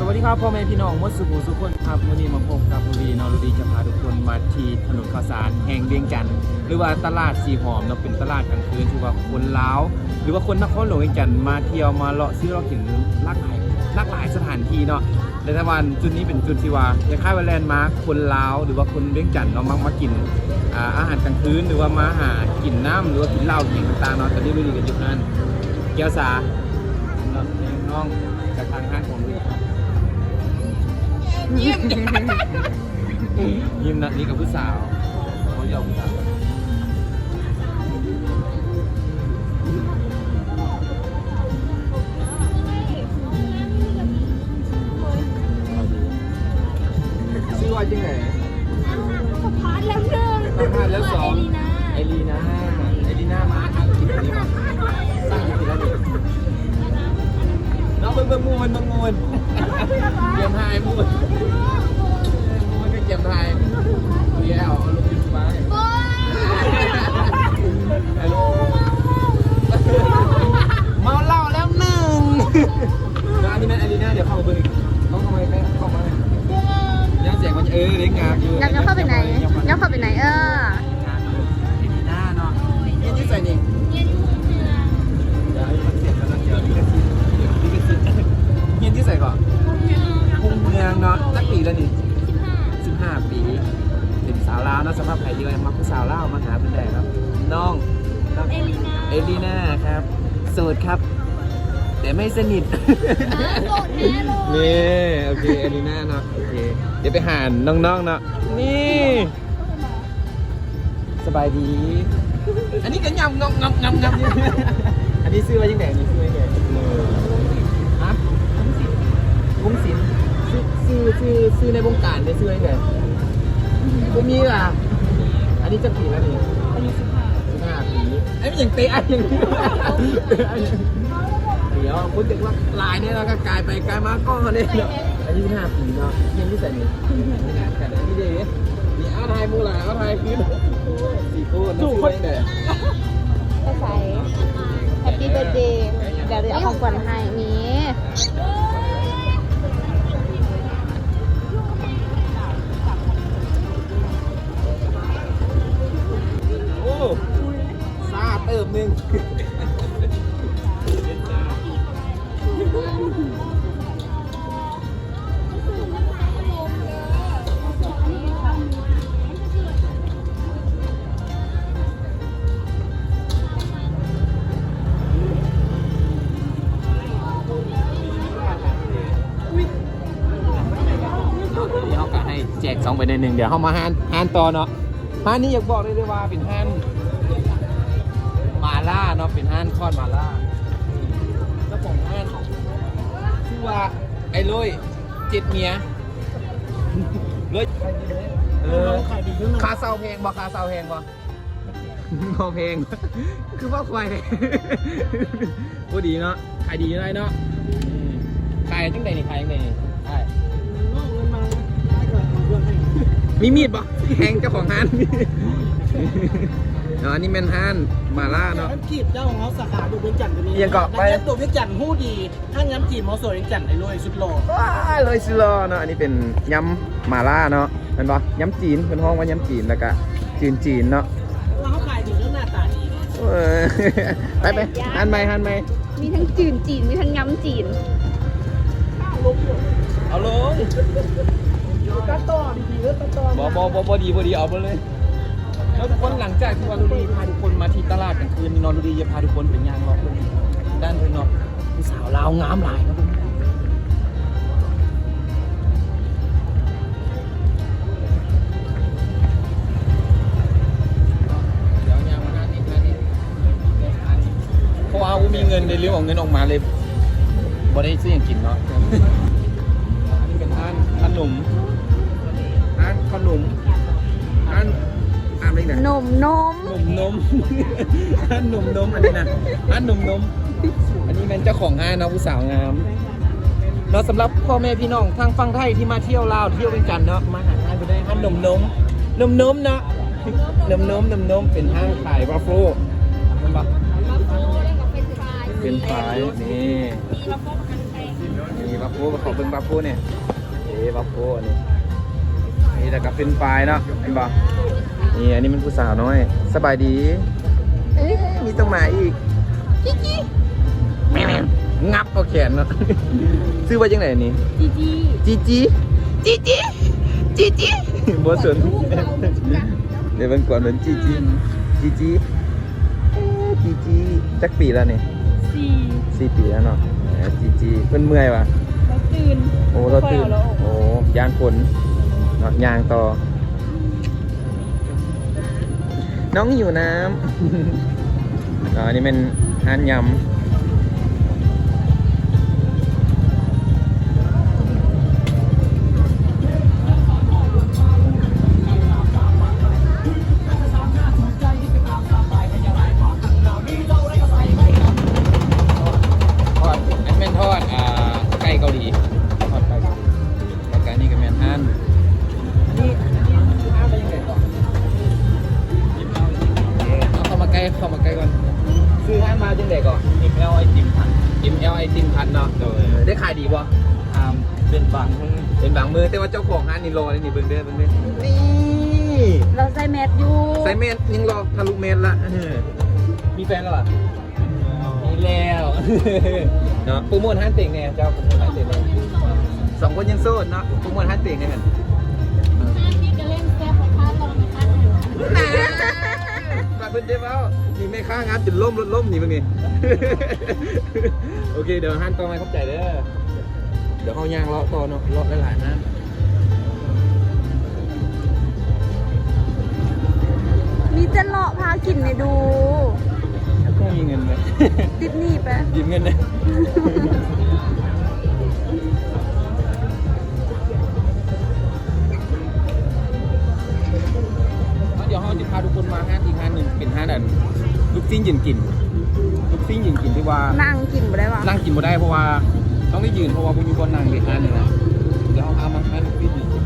สวัสดีครับพ่อแม่พี่น้องมดสุขุสุขคนครับวันนี้มาพบกับบุรีนอรุดีจะพาทุกคนมาที่ถนนข้าวสารแห่งเวียงจันทร์หรือว่าตลาดสีหอมเนาะเป็นตลาดกลางคืนที่ว่าคนลาว หรือว่าคนนครหลวงเวียงจันทร์มาเที่ยวมาเลาะซื้อเลาะกินหลากหลายหลากหลายสถานที่เนาะแต่ละวันจุดนี้เป็นจุดที่ว่าคล้ายๆว่าแลนด์มาร์คคนลาวหรือว่าคนเวียงจันทร์เนาะมักมากินอาหารกลางคืนหรือว่ามาหากินน้ำหรือว่ากินเหล้ากินต่างๆเนาะตอนนี้บุรีกันอยู่นั่นแก้วสาน้องจากทางห้างของบุรี ยิ้มยิ้มนะนี่กับผู้สาวเขายอมผู้สาวชื่อว่าจังไง แต่ไม่สนิท โกรธแน่เลยนี่ โอเคเอลีน่าเนาะโอเค เดี๋ยวไปหาน้องๆเนาะนี่ สบายดี อันนี้ก็ยำงำงำงำงำอยู่อันนี้ซื้อไว้ยังไงนี่ซื้อไว้ยังไงฮะวงศิลป์ซื้อซื้อซื้อซื้อในวงการเนี่ยซื้อไว้ยังไงบ่มีอะอันนี้จะปีแล้วนี่อายุสิบห้าสิบห้าปีไอ้ยมันยังเตะอันยังเดี๋ยวคุณ เด็กว่าลายเนี่ยเราก็กลายไปกลายมาก็เนี่ยเนาะอายุห้าปีเนาะเรียนที่ไหนนี่กันนี่เด้มีอาไทยมูหลาอาไทยคือสี่โคตรถูกคนเด้ไปใส่แฮปปี้เบิร์ดเดย์เดี๋ยวเดี๋ยวเอาของขวัญให้มี แจกสองไปในหนึ่งเดี๋ยวเขามาหานหานต่อเนาะหานนี้อยากบอกเลยเลยว่าเป็นหานมาล่าเนาะเป็นหานคอนมาล่าเจ้าของหานชื่อว่าไอ้ลุยเจ็ดเมียเลยเออคาเซาเพลงบ่คาเซาเพลงบ่บ่เพลง คือว่าควายพูดดีเนาะขายดีอยู่ได้เนาะขายจังใดนี่ขายจังใดนี่ มีมีดปะแทงเจ้าของห้านเนาะอันนี้แมนห้านมาล่าเนาะ น้ำจีบเจ้าของเขาสาขาดูเวียงจันทร์จะมีเอียงเกาะไป น้ำตัวเวียงจันทร์หู้ดีถ้าน้ำจีบมอสวยเวียงจันทร์ไอ้รวยสุดหล่อว้าเลยสิลอเนาะ อันนี้เป็นยำมาล่าเนาะเป็นปะยำจีนเป็นห้องว่ายำจีนแล้วก็จีนจีนเนาะแล้วเขาขายดีแล้วหน้าตาดีเออไปไปหันไปหันไปมีทั้งจีนจีนมีทั้งย้ำจีน เอาลง ตัดต่อดีๆแล้วตัดต่อบอบอบอบอดีบอดีเอาไปเลย แล้วทุกคนหลังจากที่วารุดีพาทุกคนมาที่ตลาดกลางคืนนอนรุดีจะพาทุกคนเป็นยางรอบเลยด้านเพื่อนเนาะมีสาวลาวงามหลายเนาะเดี๋ยวเนี่ยมาหน้านี้หน้านี้เพราะว่าอูมีเงินในเรื่องของเงินออกมาเลยบ่ได้ซื้ออย่างกินเนาะอันนี้เป็นร้านขนมร้า นขนมร้านอ่านอะไรเนี่ยนมนมนมนมร้านนมนมอันนี้นะร้านนมนมอันนี้เป็นเจ้าของห้างนะผู้สาวงามเนาะสำหรับพ่อแม่พี่น้องทางฝั่งไทยที่มาเที่ยวลาวเที่ยวเป็นกันเนาะมาหาห้างไปได้ห้างนมนมนมนมเนาะนมนมนมนมเป็นห้างขายวาฟเฟิลเห็นปะเป็นฝายนี่มีมะม่วงกันแตงมีวาาโพขอเบิ่งบาโพเนี่ยเอ๊บาโพอันนี้ นี่แต่ก็เป็นปลายเนาะเห็นบ่นี่อันนี้มันผู้สาวน้อย สบายดี เอ๊ะมีต้องมาอีกจิ๊จิแม่งงับเอาแขนเนาะซื้อไว้ยังไงนี่จีจีจีจีจีจีจีจีบ่สนเดี๋ยวมันกวนเหมือนจีจีจีจีเอ๊ะจีจีจักปีแล้วนี่สี่สี่ปีแล้วเนาะแหมจีจีเพิ่นเมื่อยวะเราตื่นโอ้เราตื่นค่อยเอาแล้วโอ้ยางฝน เนาะยางต่อ น้องอยู่น้ำ อันนี้เป็นห้านยำ ติมพัน ML ไอติมพันเนาะโดยได้ขายดีป่ะทำเป็นบางเป็นบางมือแต่ว่าเจ้าของห้านนี่รอเลยนี่เบิ่งเด้อเบิ่งเด้อนี่เราใส่แมสอยู่ใส่เมตรยังรอทะลุเมตรละเออมีแฟนแล้วเหรอมีแล้วเนาะโปรโมทห้านเต่งเนี่ยเจ้าโปรโมทห้านเต่งเนี่ยสองคนยังโสดเนาะโปรโมทห้านเต่งเนี่ยนี่ก็เล่นแซ่บของข้าลองนะคะมา เพิ่นได้เว้านี่แม่ค้างานจนล่มรถล่มนี่มึงนี่ โอเคเดี๋ยวห้านต่อมาเข้าใจเด้อ เดี๋ยวเขาย่างเลาะต่อเนาะเลาะหลายๆห้านมีจะเลาะพากินในดูก็มีเงินไหม ติดหนี่ปะยืมเงินเล ลูกซิ่งยืนกิน ลูกซิ่งยืนกินที่ว่านั่งกินบ่ได้ปะนั่งกินบ่ได้เพราะว่าต้องได้ยืนเพราะว่าผมมีคนนั่งเด็กห้างหนึ่งนะเดี๋ยวเอาพามาห้างลูกซิ่งยืนกิน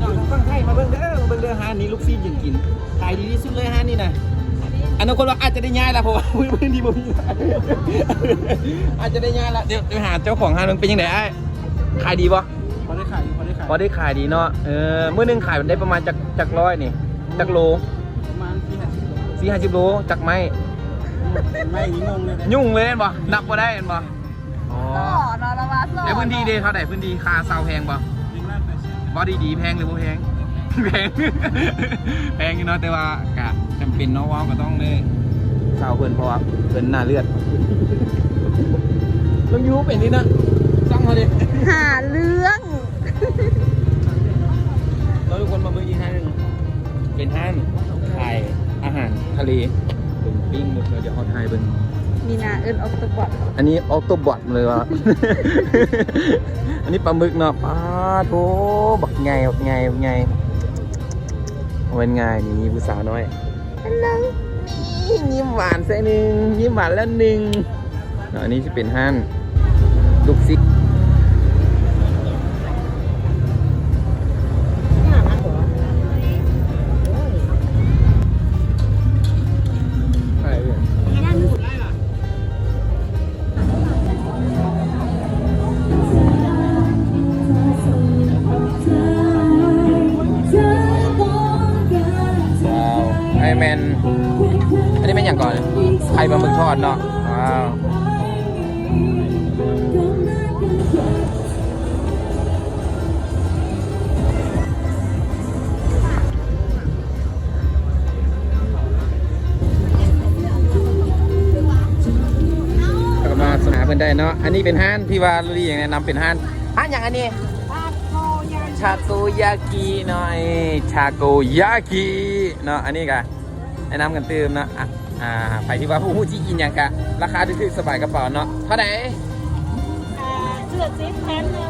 น้องฟังไทยมาเบิ่งเด้อมาเบิ่งเด้อห้างนี้ลูกซิ่งยืนกินขายดีที่สุดเลยห้างนี้นะอันนั้นคนว่าอาจจะได้ง่ายละเพราะว่าพื้นที่บ่มีอาจจะได้ง่ายละเดี๋ยวเดี๋ยวหาเจ้าของห้างมันเป็นยังไงไอ้ขายดีปะพอได้ขายอยู่พอได้ขายพอได้ขายดีเนาะเออมื้อหนึงขายได้ประมาณจากจากร้อยนี่จากโลประมาณที่ห้าสิบสี่ห้าสิบโลจากไม้ ไม่อย่างนี้งงเลยนะยุ่งเลยเห็นบ่นับบ่ได้เห็นบ่อ๋อต่อรอละวะต่อแล้วพื้นที่เด้เท่าไหร่พื้นที่ค่าเซาแพงบ่หนึ่งล้านแปดแสนบ่ดีดีๆแพงหรือบ่แพง แพง แพงอยู่เนาะแต่ว่ากะจำเป็นเนาะว่าก็ต้องได้เซาเพิ่นเพราะว่าเพิ่นหน้าเลือดต้องอยู่เป็นนี่นะจ้องเขาดิหาเรื่อง เราทุกคนมาเบิ่งอีกห้างหนึงเป็นห้างขายอาหารทะเล เป็นปิ้งหมึกเดี๋ยวเขาถ่ายเบิ่งมีนาเอิญออกตบอดอันนี้ออโตบอทเลยวะ อันนี้ปลาหมึกเนาะปลาโถบักไงบักไงบักไงเอาเป็นไงนี่มีผู้สาวน้อยอันนึงนี่ยิ้มหวานใส่หนึ่งยิ้มหวานแล้วหนึ่งเนาะอันนี้จะเป็นห้านลูกซิก ก็มาสหาเพิ่นได้เนาะ อันนี้เป็นห้านที่วาลุลีอย่างแนะนำเป็นห้านห้านอย่างอันนี้ ชาโกยากิเนาะไอ้ชาโกยากิเนาะ อันนี้กะแนะนำกันเติมเนาะอะ อ่าไปที่ว่าผู้ผู้ที่กินอย่างกะราคาถูกๆสบายกระเป๋าเนาะเท่าไหร่เสื้อจิ๊บแพนเนี่ย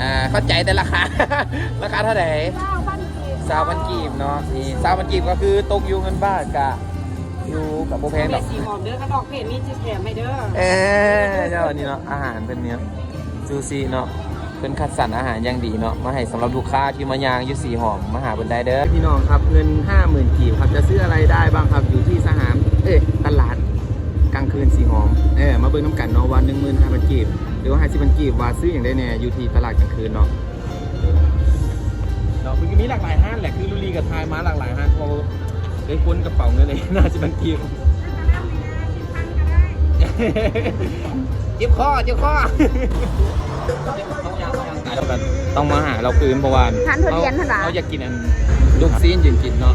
อ่าเข้าใจแต่ราคา ราคาเท่าไหร่เก้าพันกีบสาวพันกีบเนาะนี่สาวพันกีบก็คือตกอยู่เงินบาทกะอยู่กับโบแพงดอกสีหอมเด้อกระดอกเพจนี่จะแถมให้เด้อเออเจ้าอันนี้เนาะอาหารเป็นเนี้ยซูซีเนาะเป็นคัดสรรอาหารอย่างดีเนาะมาให้สำหรับลูกค้าที่มายางอยุสีหอมมาหาบนได้เด้อพี่น้องครับเงิน 50,000กีบครับจะซื้ออะไรได้บ้างครับอยู่ที่สหาม เอ้ยตลาดกลางคืนสีหอมเออมาเบิ่งน้ำกันเนาะวัน15,000กีบหรือว่า50มันกีบว่าซื้ออย่างได้แน่อยู่ที่ตลาดกลางคืนเนาะเนาะมันก็มีหลากหลายห้างแหละคือลุลีกับทายมาหลากหลายห้างพอได้ค้นกระเป๋าเงินเลยน่าจะมันกีบเจ็บคอเจ็บคอต้องมาหาเราคืนเพราะว่าทานทุเรียนเท่าไหร่เราอยากกินอันลูกซีนยืนกินเนาะ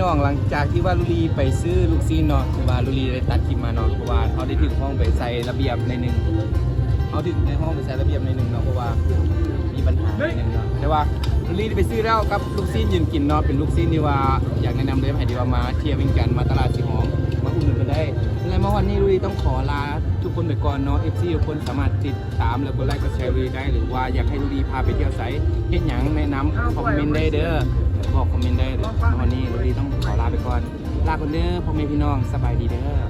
น้องหลังจากที่ว่าลุลีไปซื้อลูกซีนเนาะคือว่าลุลีได้ตัดคลิปมาเนาะเพราะว่าเขาได้ถึงห้องไปใส่ระเบียบในหนึ่งเขาถึงในห้องไปใส่ระเบียบในหนึ่งเนาะเพราะว่ามีปัญหาในหนึ่งเนาะแต่ว่าลุลีได้ไปซื้อแล้วกับลูกซีนยืนกินเนาะเป็นลูกซีนที่ว่าอยากแนะนำเลยให้ดีว่ามาเที่ยววิ่งกันมาตลาดสีหอมมาอุดหนุนกันได้และเมื่อวันนี้ลุลีต้องขอลาทุกคนไปก่อนเนาะเอฟซีทุกคนสามารถติดตามแล้วกดไลค์กดแชร์ลุลีได้หรือว่าอยากให้ลุลีพาไปเที่ยวไสเฮ็ดหยังแนะนำคอมเมนต์ได้เด้อ บอกคอมเมนต์ได้วันนี้เราดีต้องขอลาไปก่อน ลาคนเด้อพ่อแม่พี่น้องสบายดีเด้อ